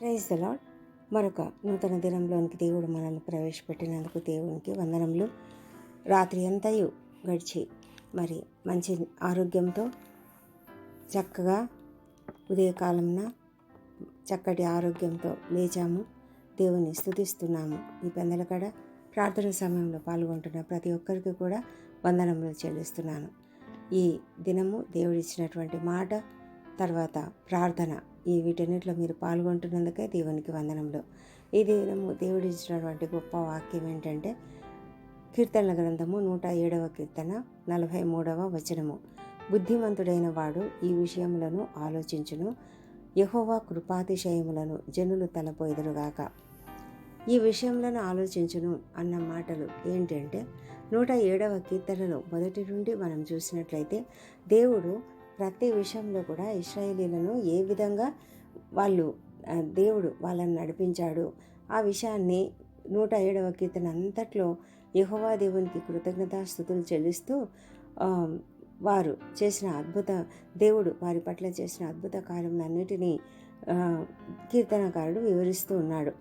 Praise the lord మరొక నూతన దినంలోనికి దేవుడు మనల్ని ప్రవేశపెట్టినందుకు దేవునికి వందనములు. రాత్రి అంతయు గడిచి మరి మంచి ఆరోగ్యంతో చక్కగా ఉదయకాలంన చక్కటి ఆరోగ్యంతో లేచాము. దేవుని స్తుతిస్తున్నాము ఈ పెందల కాడ ప్రార్థన సమయంలో పాల్గొంటున్న ప్రతి ఒక్కరికి కూడా వందనములు చెల్లిస్తున్నాను. ఈ దినము దేవుడిచ్చినటువంటి మాట తర్వాత ప్రార్థన. ఈ వీటన్నిటిలో మీరు పాల్గొంటున్నందుకే దేవునికి వందనములు. ఈ దినము దేవుడిచ్చినటువంటి గొప్ప వాక్యం ఏంటంటే కీర్తనల గ్రంథము నూట ఏడవ కీర్తన నలభై మూడవ వచనము. బుద్ధిమంతుడైన వాడు ఈ విషయములను ఆలోచించును. యహోవా కృపాతిశయములను జనులు తలపోయిదురుగాక ఈ విషయములను ఆలోచించును అన్న మాటలు ఏంటంటే నూట ఏడవ కీర్తనలో మొదటి నుండి మనం చూసినట్లయితే దేవుడు ప్రతి విషయంలో కూడా ఇస్రాయేలీలను ఏ విధంగా వాళ్ళు దేవుడు వాళ్ళని నడిపించాడు ఆ విషయాన్ని నూట ఏడవ కీర్తన అంతట్లో యహోవా దేవునికి కృతజ్ఞతాస్థుతులు చెల్లిస్తూ వారు చేసిన అద్భుత దేవుడు వారి పట్ల చేసిన అద్భుత కార్యములన్నిటినీ కీర్తనకారుడు వివరిస్తూ ఉన్నాడు.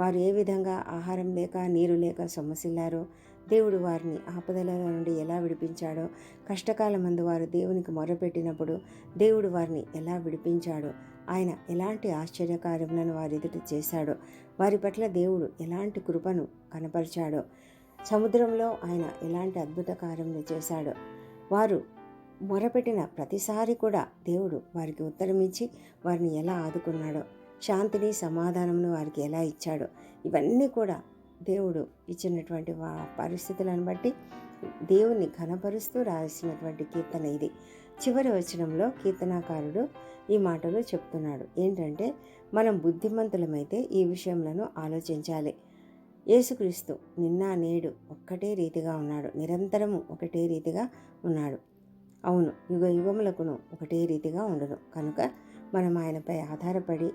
వారు ఏ విధంగా ఆహారం లేక నీరు లేక సొమ్మసిల్లారో దేవుడు వారిని ఆపదల నుండి ఎలా విడిపించాడో కష్టకాలం మందు వారు దేవునికి మొరపెట్టినప్పుడు దేవుడు వారిని ఎలా విడిపించాడో ఆయన ఎలాంటి ఆశ్చర్యకార్యములను వారి ఎదుట చేశాడో వారి పట్ల దేవుడు ఎలాంటి కృపను కనపరిచాడో సముద్రంలో ఆయన ఎలాంటి అద్భుత కార్యములు చేశాడో వారు మొరపెట్టిన ప్రతిసారి కూడా దేవుడు వారికి ఉత్తరమిచ్చి వారిని ఎలా ఆదుకున్నాడో శాంతిని సమాధానమును వారికి ఎలా ఇచ్చాడో ఇవన్నీ కూడా దేవుడు ఇచ్చినటువంటి వా పరిస్థితులను బట్టి దేవుణ్ణి ఘనపరుస్తూ రాసినటువంటి కీర్తన ఇది. చివరి వచనంలో కీర్తనాకారుడు ఈ మాటలు చెప్తున్నాడు. ఏంటంటే మనం బుద్ధిమంతులమైతే ఈ విషయంలో ఆలోచించాలి. యేసుక్రీస్తు నిన్న నేడు ఒక్కటే రీతిగా ఉన్నాడు. నిరంతరము ఒకటే రీతిగా ఉన్నాడు. అవును యుగ యుగములకును ఒకటే రీతిగా ఉండను. కనుక మనం ఆయనపై ఆధారపడి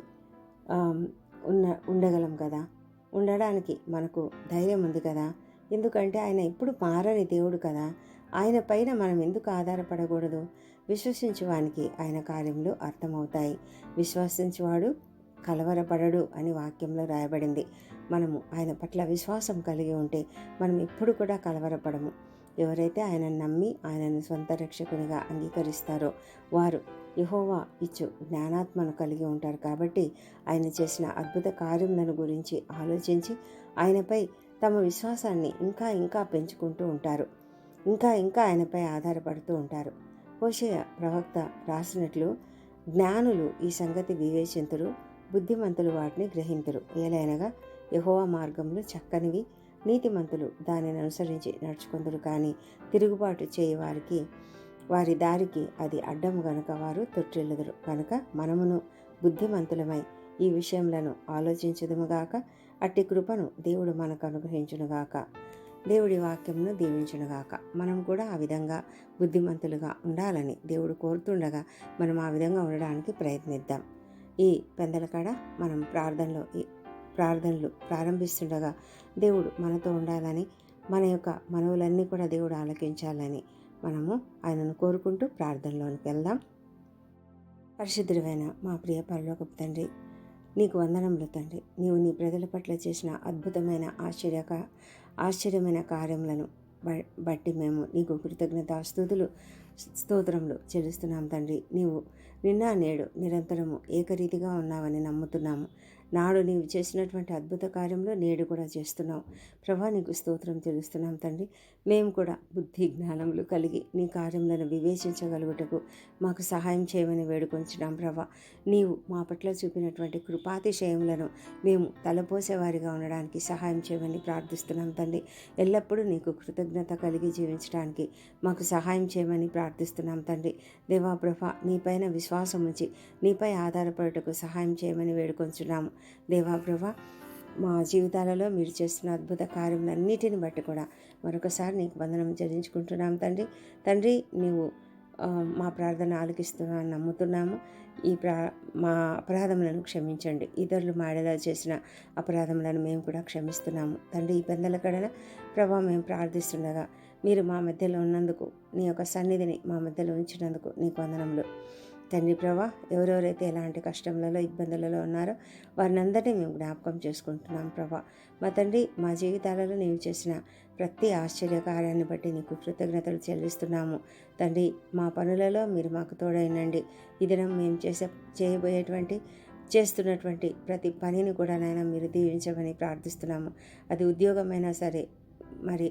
ఉన్న ఉండగలం కదా? ఉండడానికి మనకు ధైర్యం ఉంది కదా? ఎందుకంటే ఆయన ఎప్పుడు మారని దేవుడు కదా? ఆయన పైన మనం ఎందుకు ఆధారపడకూడదు? విశ్వసించువానికి ఆయన కార్యములు అర్థమవుతాయి. విశ్వసించువాడు కలవరపడడు అని వాక్యంలో రాయబడింది. మనము ఆయన పట్ల విశ్వాసం కలిగి ఉంటే మనం ఎప్పుడు కూడా కలవరపడము. ఎవరైతే ఆయనను నమ్మి ఆయనను సొంత రక్షకునిగా అంగీకరిస్తారో వారు యహోవా ఇచ్చు జ్ఞానాత్మను కలిగి ఉంటారు. కాబట్టి ఆయన చేసిన అద్భుత కార్యములను గురించి ఆలోచించి ఆయనపై తమ విశ్వాసాన్ని ఇంకా ఇంకా పెంచుకుంటూ ఉంటారు. ఇంకా ఇంకా ఆయనపై ఆధారపడుతూ ఉంటారు. హోషయ ప్రవక్త రాసినట్లు జ్ఞానులు ఈ సంగతి వివేచింతులు బుద్ధిమంతులు వాటిని గ్రహింతురు. ఏలైనగా యహోవా మార్గములు చక్కనివి నీతిమంతులు దానిని అనుసరించి నడుచుకుందరు. కానీ తిరుగుబాటు చేయవారికి వారికి వారి దారికి అది అడ్డము గనుక వారు తొట్టిల్లుదురు. కనుక మనమును బుద్ధిమంతులమై ఈ విషయములను ఆలోచించదుముగాక అట్టి కృపను దేవుడు మనకు అనుగ్రహించునుగాక దేవుడి వాక్యమును దీవించునుగాక మనం కూడా ఆ విధంగా బుద్ధిమంతులుగా ఉండాలని దేవుడు కోరుతుండగా మనం ఆ విధంగా ఉండడానికి ప్రయత్నిద్దాం. ఈ పెందల కాడ మనం ప్రార్థనలో ఈ ప్రార్థనలు ప్రారంభిస్తుండగా దేవుడు మనతో ఉండాలని మన యొక్క మనవులన్నీ కూడా దేవుడు ఆలకించాలని మనము ఆయనను కోరుకుంటూ ప్రార్థనలోనికి వెళ్దాం. పరిశుద్ధుడైన మా ప్రియ పరలోకపు తండ్రి నీకు వందనములు తండ్రి. నీవు నీ ప్రజల పట్ల చేసిన అద్భుతమైన ఆశ్చర్యక ఆశ్చర్యమైన కార్యములను బ- బట్టి మేము నీకు కృతజ్ఞత స్థుతులు స్తోత్రములు చెల్లిస్తున్నాం తండ్రి. నీవు నిన్న నేడు నిరంతరము ఏకరీతిగా ఉన్నావని నమ్ముతున్నాము. నాడు నీవు చేసినటువంటి అద్భుత కార్యంలో నేడు కూడా చేస్తున్నావు. ప్రభా నీకు స్తోత్రం తెలుస్తున్నాం తండ్రి. మేము కూడా బుద్ధి జ్ఞానములు కలిగి నీ కార్యములను వివేచించగలుగుటకు మాకు సహాయం చేయమని వేడుకొంచున్నాం ప్రభా. నీవు మా పట్ల చూపినటువంటి కృపాతిశయములను మేము తలపోసేవారిగా ఉండడానికి సహాయం చేయమని ప్రార్థిస్తున్నాం తండ్రి. ఎల్లప్పుడూ నీకు కృతజ్ఞత కలిగి జీవించడానికి మాకు సహాయం చేయమని ప్రార్థిస్తున్నాం తండ్రి. దేవా ప్రభ నీపైన విశ్వాసం ఉంచి నీపై ఆధారపడుటకు సహాయం చేయమని వేడుకొంచున్నాము. దేవా మా జీవితాలలో మీరు చేస్తున్న అద్భుత కార్యములన్నిటిని బట్టి కూడా మరొకసారి నీకు వందనం చెల్లించుకుంటున్నాం తండ్రి. తండ్రి నీవు మా ప్రార్థన ఆలకిస్తున్నా నమ్ముతున్నాము. ఈ ప్రా మా అపరాధములను క్షమించండి. ఇతరులు మాడేలా చేసిన అపరాధములను మేము కూడా క్షమిస్తున్నాము. తండ్రి ఈ పెందల కడన ప్రభా మేము ప్రార్థిస్తుండగా మీరు మా మధ్యలో ఉన్నందుకు నీ యొక్క సన్నిధిని మా మధ్యలో ఉంచినందుకు నీకు వందనములు. తండ్రి ప్రభా ఎవరెవరైతే ఎలాంటి కష్టములలో ఇబ్బందులలో ఉన్నారో వారిని అందరినీ మేము జ్ఞాపకం చేసుకుంటున్నాం ప్రభా. మా తండ్రి మా జీవితాలలో నీవు చేసిన ప్రతి ఆశ్చర్య కార్యాన్ని బట్టి నీకు కృతజ్ఞతలు చెల్లిస్తున్నాము. తండ్రి మా పనులలో మీరు మాకు తోడైనండి. ఈ దినం మేము చేసే చేయబోయేటువంటి చేస్తున్నటువంటి ప్రతి పనిని కూడా నాయన మీరు దీవించమని ప్రార్థిస్తున్నాము. అది ఉద్యోగమైనా సరే మరి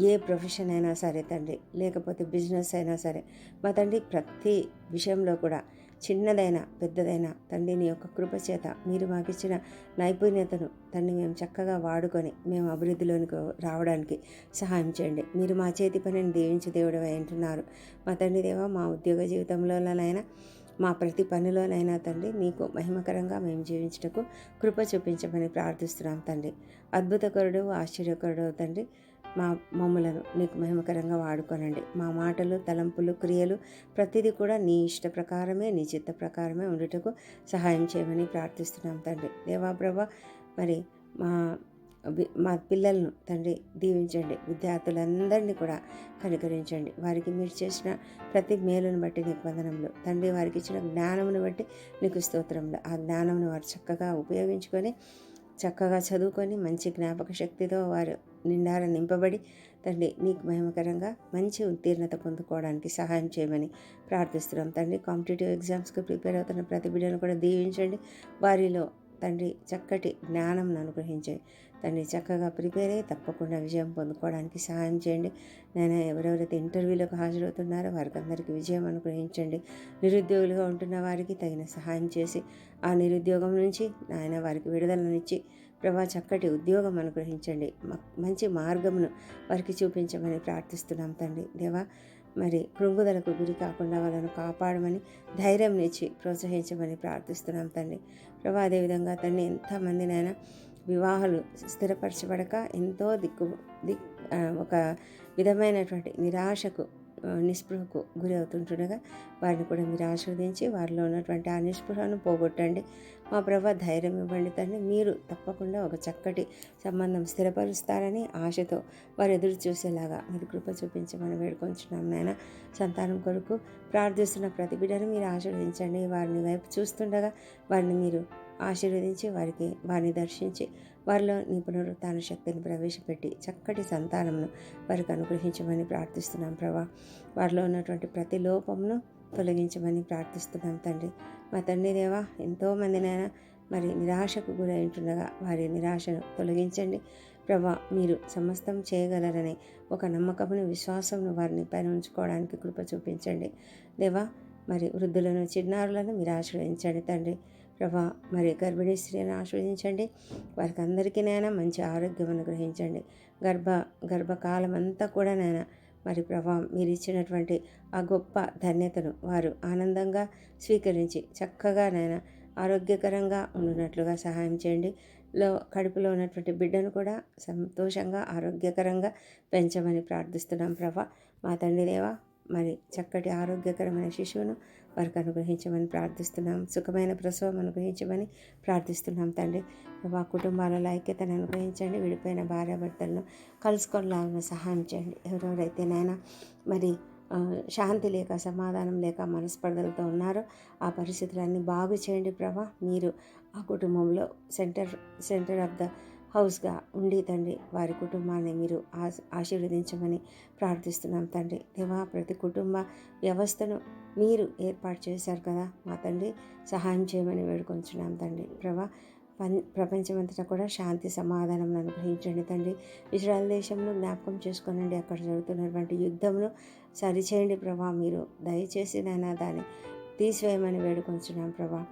ఏ ప్రొఫెషన్ అయినా సరే తండ్రి లేకపోతే బిజినెస్ అయినా సరే మా తండ్రి ప్రతి విషయంలో కూడా చిన్నదైనా పెద్దదైనా తండ్రి నీ యొక్క కృప చేత మీరు మాకు ఇచ్చిన నైపుణ్యతను తండ్రి మేము చక్కగా వాడుకొని మేము అభివృద్ధిలోనికి రావడానికి సహాయం చేయండి. మీరు మా చేతి పనిని దీవించి దేవుడు అంటున్నారు. మా తండ్రి దేవ మా ఉద్యోగ జీవితంలోనైనా మా ప్రతి పనిలోనైనా తండ్రి నీకు మహిమకరంగా మేము జీవించటకు కృప చూపించమని ప్రార్థిస్తున్నాం తండ్రి. అద్భుతకరుడు ఆశ్చర్యకరుడు తండ్రి. మా మమ్మలను నీకు మహిమకరంగా వాడుకోనండి. మా మాటలు తలంపులు క్రియలు ప్రతిదీ కూడా నీ ఇష్ట ప్రకారమే నీ చిత్త ప్రకారమే ఉండుటకు సహాయం చేయమని ప్రార్థిస్తున్నాం తండ్రి. దేవాప్రభ మరి మా మా పిల్లలను తండ్రి దీవించండి. విద్యార్థులందరినీ కూడా కనుకరించండి. వారికి మీరు చేసిన ప్రతి మేలును బట్టి నీకు వందనంలో తండ్రి వారికి ఇచ్చిన జ్ఞానమును బట్టి నీకు స్తోత్రంలో ఆ జ్ఞానమును వారు చక్కగా ఉపయోగించుకొని చక్కగా చదువుకొని మంచి జ్ఞాపక శక్తితో వారు నిండార నింపబడి తండ్రి నీకు మహిమకరంగా మంచి ఉత్తీర్ణత పొందుకోవడానికి సహాయం చేయమని ప్రార్థిస్తున్నాం. తండ్రి కాంపిటేటివ్ ఎగ్జామ్స్కి ప్రిపేర్ అవుతున్న ప్రతి బిడ్డను కూడా దీవించండి. వారిలో తండ్రి చక్కటి జ్ఞానం అనుగ్రహించే. తండ్రి చక్కగా ప్రిపేర్ అయ్యి తప్పకుండా విజయం పొందుకోవడానికి సహాయం చేయండి. నేను ఎవరెవరైతే ఇంటర్వ్యూలకు హాజరవుతున్నారో వారికి అందరికీ విజయం అనుగ్రహించండి. నిరుద్యోగులుగా ఉంటున్న వారికి తగిన సహాయం చేసి ఆ నిరుద్యోగం నుంచి నాయన వారికి విడుదలనిచ్చి ప్రభా చక్కటి ఉద్యోగం అనుగ్రహించండి. మ- మంచి మార్గమును వారికి చూపించమని ప్రార్థిస్తున్నాం తండ్రి. దేవా మరి కృంగుదలకు గురి కాకుండా వాళ్ళను కాపాడమని ధైర్యం ఇచ్చి ప్రోత్సహించమని ప్రార్థిస్తున్నాం తండ్రి. ప్రభా అదేవిధంగా తండ్రి ఎంతమందినైనా వివాహాలు స్థిరపరచబడక ఎంతో దిక్కు దిక్ ఒక విధమైనటువంటి నిరాశకు నిస్పృహకు గురి అవుతుంటుండగా వారిని కూడా మీరు ఆశీర్వదించి వారిలో ఉన్నటువంటి ఆ నిస్పృహను పోగొట్టండి. మా ప్రభా ధైర్యం ఇవ్వండి తండ్రి మీరు తప్పకుండా ఒక చక్కటి సంబంధం స్థిరపరుస్తారని ఆశతో వారు ఎదురు చూసేలాగా మీరు కృప చూపించమని వేడుకొంచున్నాం నాయన. సంతానం కొరకు ప్రార్థిస్తున్న ప్రతి బిడ్డను మీరు ఆశీర్వదించండి. వారిని వైపు చూస్తుండగా వారిని మీరు ఆశీర్వదించి వారికి వారిని దర్శించి వారిలో నీ పునరుత్థాన శక్తిని ప్రవేశపెట్టి చక్కటి సంతానమును వారికి అనుగ్రహించమని ప్రార్థిస్తున్నాం ప్రభా. వారిలో ఉన్నటువంటి ప్రతి లోపమును తొలగించమని ప్రార్థిస్తున్నాం తండ్రి. మా తండ్రి దేవా ఎంతోమందినైనా మరి నిరాశకు గురైంటుండగా వారి నిరాశను తొలగించండి. ప్రభా మీరు సమస్తం చేయగలరని ఒక నమ్మకమును విశ్వాసమును వారిని పైన ఉంచుకోవడానికి కృప చూపించండి. దేవా మరి వృద్ధులను చిన్నారులను మీరు ఆశ్రయించండి తండ్రి. ప్రభా మరి గర్భిణీ స్త్రీని ఆస్వాదించండి వారికి అందరికీ నైనా మంచి ఆరోగ్యం అనుగ్రహించండి. గర్భ గర్భకాలం అంతా కూడా నైనా మరి ప్రభా మీరు ఇచ్చినటువంటి ఆ గొప్ప ధన్యతను వారు ఆనందంగా స్వీకరించి చక్కగా నైనా ఆరోగ్యకరంగా ఉండునట్లుగా సహాయం చేయండి. లో కడుపులో ఉన్నటువంటి బిడ్డను కూడా సంతోషంగా ఆరోగ్యకరంగా పెంచమని ప్రార్థిస్తున్నాం ప్రభా. మా తండ్రి దేవా మరి చక్కటి ఆరోగ్యకరమైన శిశువును వారికి అనుగ్రహించమని ప్రార్థిస్తున్నాం. సుఖమైన ప్రసవం అనుగ్రహించమని ప్రార్థిస్తున్నాం తండ్రి. మా కుటుంబాలలో ఐక్యతను అనుగ్రహించండి. విడిపోయిన భార్యాభర్తలను కలుసుకొనిలాగా సహాయం చేయండి. ఎవరెవరైతే నాయన మరి శాంతి లేక సమాధానం లేక మనస్పర్ధలతో ఉన్నారో ఆ పరిస్థితులన్నీ బాగు చేయండి ప్రభా. మీరు ఆ కుటుంబంలో సెంటర్ సెంటర్ ఆఫ్ ద హౌస్గా ఉండి తండ్రి వారి కుటుంబాన్ని మీరు ఆశీర్వదించమని ప్రార్థిస్తున్నాం తండ్రి. దేవా ప్రతి కుటుంబ వ్యవస్థను మీరు ఏర్పాటు చేశారు కదా మా తండ్రి సహాయం చేయమని వేడుకొంచున్నాం తండ్రి. ప్రభా పన్ ప్రపంచమంతటా కూడా శాంతి సమాధానం అనుగ్రహించండి తండ్రి. ఇజ్రాయల్ దేశంలో జ్ఞాపకం చేసుకోనండి అక్కడ జరుగుతున్నటువంటి యుద్ధమును సరిచేయండి ప్రభా. మీరు దయచేసి నాయన దాన్ని తీసివేయమని వేడుకొంచున్నాం ప్రభా.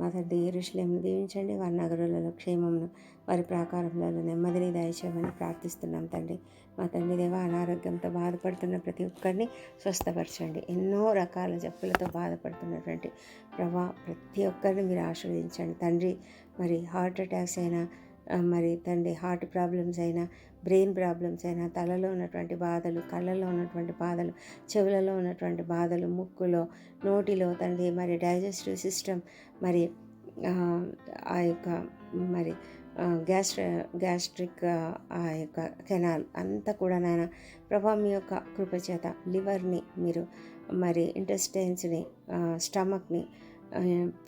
మా తండ్రి ఎరుషులేమును దీవించండి. వారి నగరులలో క్షేమమును వారి ప్రాకారంలో నెమ్మదిని దయచేయమని ప్రార్థిస్తున్నాం తండ్రి. మా తండ్రి దేవ అనారోగ్యంతో బాధపడుతున్న ప్రతి ఒక్కరిని స్వస్థపరచండి. ఎన్నో రకాల జబ్బులతో బాధపడుతున్నటువంటి ప్రభా ప్రతి ఒక్కరిని మీరు ఆశీర్వదించండి. తండ్రి మరి హార్ట్ అటాక్స్ అయినా మరి తండ్రి హార్ట్ ప్రాబ్లమ్స్ అయినా బ్రెయిన్ ప్రాబ్లమ్స్ అయినా తలలో ఉన్నటువంటి బాధలు కళ్ళలో ఉన్నటువంటి బాధలు చెవులలో ఉన్నటువంటి బాధలు ముక్కులో నోటిలో తండ్రి మరి డైజెస్టివ్ సిస్టమ్ మరి ఆ, యొక్క మరి గ్యాస్ట్ర గ్యాస్ట్రిక్ ఆ యొక్క కెనాల్ అంతా కూడా నాయన ప్రభా మీ యొక్క కృపచేత లివర్ని మీరు మరి ఇంటెస్టైన్స్ని స్టమక్ని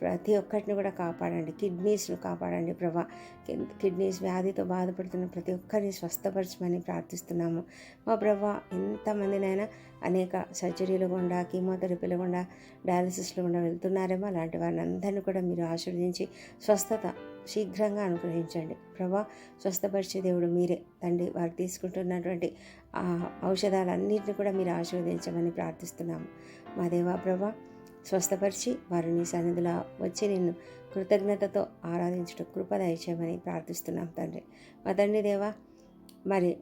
ప్రతి ఒక్కటిని కూడా కాపాడండి. కిడ్నీస్ను కాపాడండి ప్రభా. కిడ్నీస్ వ్యాధితో బాధపడుతున్న ప్రతి ఒక్కరిని స్వస్థపరచమని ప్రార్థిస్తున్నాము. మా ప్రభా ఎంతమందినైనా అనేక సర్జరీలు గుండా కీమోథెరపీలు గుండా డయాలసిస్లు గుండా వెళ్తున్నారేమో అలాంటి వారిని అందరినీ కూడా మీరు ఆశీర్వదించి స్వస్థత శీఘ్రంగా అనుగ్రహించండి. ప్రభా స్వస్థపరిచే దేవుడు మీరే. తండ్రి వారు తీసుకుంటున్నటువంటి ఔషధాలన్నింటినీ కూడా మీరు ఆశీర్వదించమని ప్రార్థిస్తున్నాము. మా దేవా ప్రభా స్వస్థపరిచి వారిని సన్నిధిలో వచ్చి నిన్ను కృతజ్ఞతతో ఆరాధించుట కృప దయచేయమని ప్రార్థిస్తున్నాం తండ్రి. మా తండ్రి దేవా మరి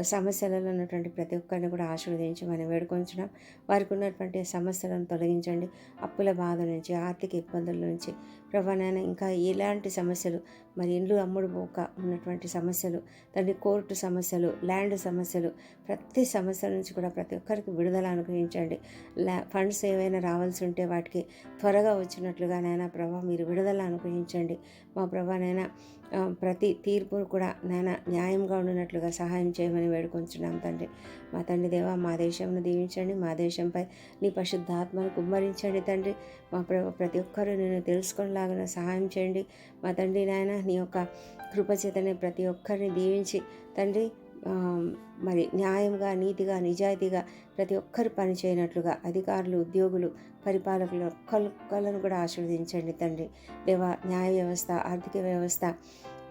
సమస్యలలో ఉన్నటువంటి ప్రతి ఒక్కరిని కూడా ఆశీర్వదించి మనం వేడుకొంచడం వారికి ఉన్నటువంటి సమస్యలను తొలగించండి. అప్పుల బాధ నుంచి ఆర్థిక ఇబ్బందుల నుంచి ప్రభానైనా ఇంకా ఎలాంటి సమస్యలు మరి ఇండ్లు అమ్ముడు పోక ఉన్నటువంటి సమస్యలు తండ్రి కోర్టు సమస్యలు ల్యాండ్ సమస్యలు ప్రతి సమస్య నుంచి కూడా ప్రతి ఒక్కరికి విడుదల అనుగ్రహించండి. ల్యా ఫండ్స్ ఏవైనా రావాల్సి ఉంటే వాటికి త్వరగా వచ్చినట్లుగానైనా ప్రభా మీరు విడుదల అనుగ్రహించండి. మా ప్రభా నాయన ప్రతి తీర్పు కూడా నాయన న్యాయంగా ఉండినట్లుగా సహాయం చేయమని వేడుకొంచున్నాం తండ్రి. మా తండ్రి దేవ మా దేశంను దీవించండి మా దేశంపై నీ పరిశుద్ధాత్మను కుమ్మరించండి తండ్రి. మా ప్రతి ఒక్కరూ నేను తెలుసుకునేలాగా సహాయం చేయండి. మా తండ్రి నాయన నీ యొక్క కృపచేతనే ప్రతి ఒక్కరిని దీవించి తండ్రి మరి న్యాయంగా నీతిగా నిజాయితీగా ప్రతి ఒక్కరు పనిచేయనట్లుగా అధికారులు ఉద్యోగులు పరిపాలకులు ఒక్కళ్ళను కూడా ఆశీర్వదించండి తండ్రి. దేవా న్యాయ వ్యవస్థ ఆర్థిక వ్యవస్థ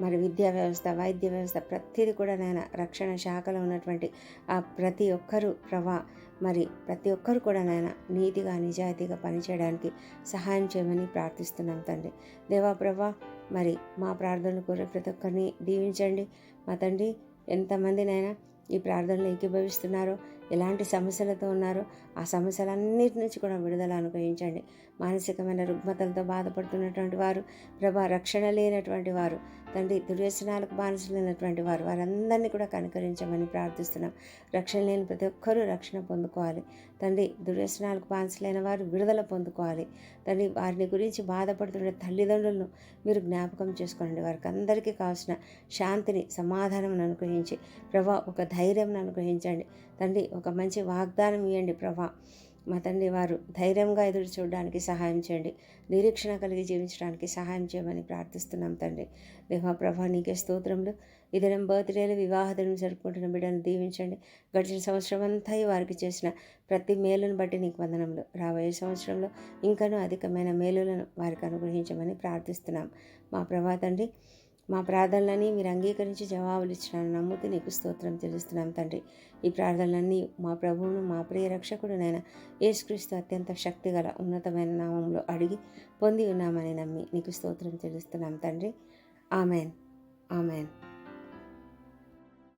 మరి విద్యా వ్యవస్థ వైద్య వ్యవస్థ ప్రతిదీ కూడా నేను రక్షణ శాఖలో ఉన్నటువంటి ఆ ప్రతి ఒక్కరు ప్రభా మరి ప్రతి ఒక్కరు కూడా నాయన నీతిగా నిజాయితీగా పనిచేయడానికి సహాయం చేయమని ప్రార్థిస్తున్నాం తండ్రి. దేవా ప్రభా మరి మా ప్రార్థనలు కూడా ప్రతి ఒక్కరిని దీవించండి. మా తండ్రి ఎంతమందినైనా ఈ ప్రార్థనలు ఏకీభవిస్తున్నారో ఎలాంటి సమస్యలతో ఉన్నారో ఆ సమస్యలన్నిటి నుంచి కూడా విడుదల అనుగ్రహించండి. మానసికమైన రుగ్మతలతో బాధపడుతున్నటువంటి వారు ప్రభా రక్షణ లేనటువంటి వారు తండ్రి దుర్వ్యసనాలకు బానిసలైనటువంటి వారు. వారందరినీ కూడా కనుకరించమని ప్రార్థిస్తున్నాం. రక్షణ లేని ప్రతి ఒక్కరూ రక్షణ పొందుకోవాలి. తండ్రి దుర్వ్యసనాలకు బానిసలైన వారు విడుదల పొందుకోవాలి. తండ్రి వారిని గురించి బాధపడుతున్న తల్లిదండ్రులను మీరు జ్ఞాపకం చేసుకోండి. వారికి అందరికీ కావాల్సిన శాంతిని సమాధానం అనుగ్రహించి ప్రభా ఒక ధైర్యం అనుగ్రహించండి. తండ్రి ఒక మంచి వాగ్దానం ఇవ్వండి ప్రభా. మా తండ్రి వారు ధైర్యంగా ఎదురు చూడడానికి సహాయం చేయండి. నిరీక్షణ కలిగి జీవించడానికి సహాయం చేయమని ప్రార్థిస్తున్నాం తండ్రి. దేవా ప్రభా నీకే స్తోత్రంలో ఈ దినం బర్త్డేలు వివాహ దినం జరుపుకుంటున్న బిడ్డను దీవించండి. గడిచిన సంవత్సరం అంతా వారికి చేసిన ప్రతి మేలును బట్టి నీకు వందనంలో రాబోయే సంవత్సరంలో ఇంకనూ అధికమైన మేలులను వారికి అనుగ్రహించమని ప్రార్థిస్తున్నాం. మా ప్రభా తండ్రి మా ప్రార్థనలని మీరు అంగీకరించి జవాబులు ఇచ్చినాను నమ్ముతూ నీకు స్తోత్రం తెలుస్తున్నాం తండ్రి. ఈ ప్రార్థనలన్నీ మా ప్రభువును మా ప్రియ రక్షకుడునైన యేసుక్రీస్తు అత్యంత శక్తిగల ఉన్నతమైన నామంలో అడిగి పొంది ఉన్నామని నమ్మి నీకు స్తోత్రం తెలుస్తున్నాం తండ్రి. ఆమెన్. ఆమెన్.